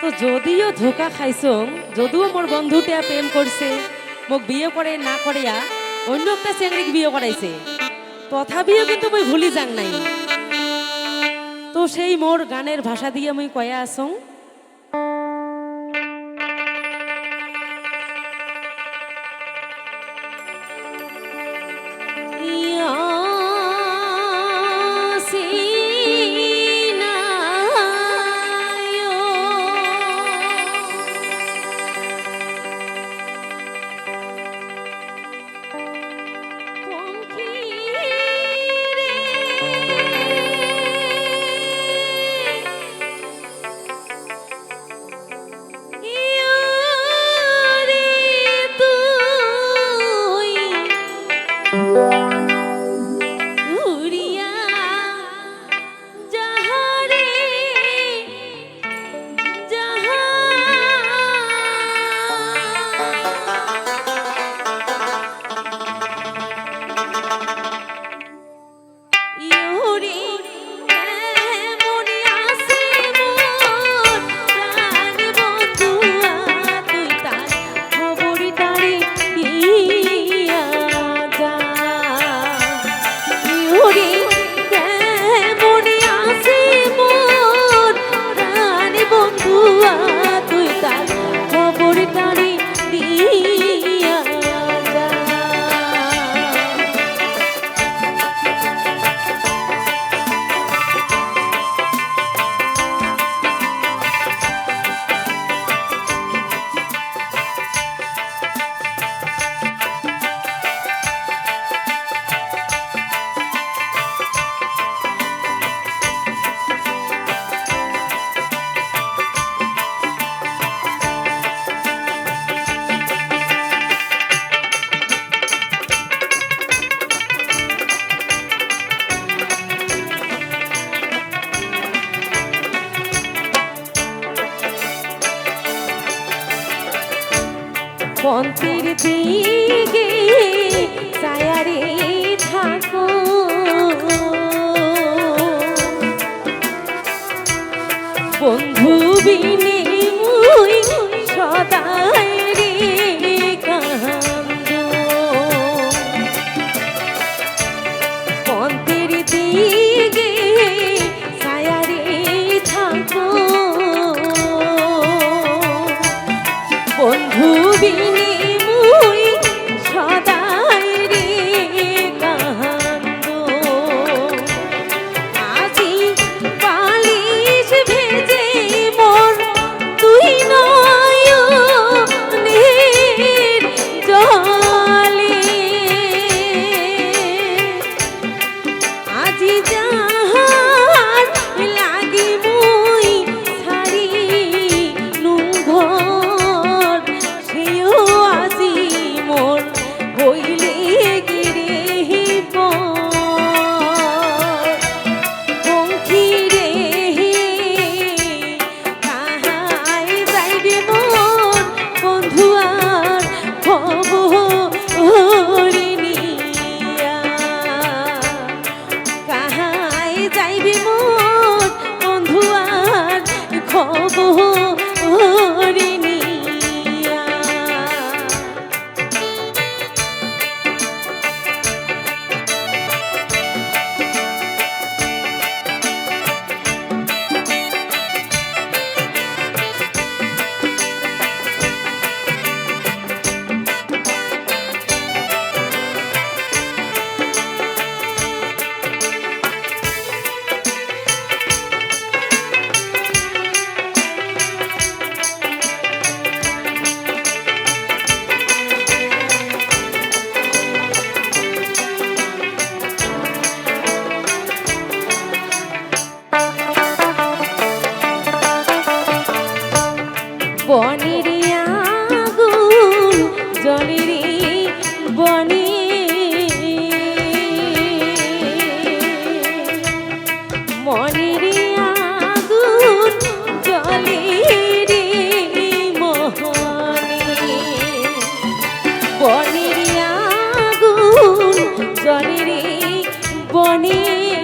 তো যদিও ধোকা খাইছং, যদিও মোর বন্ধুটা প্রেম করছে মোক বিয়ে করে না করিয়া অন্য একটা চেংড়িক বিয়ে করাইছে তথাপিও কিন্তু মই ভুলি যাং নাই। তো সেই মোর গানের ভাষা দিয়ে মই কয়া আসং পন্থের দিকে থাকো রুবিনী বনির আগুন জনের বনির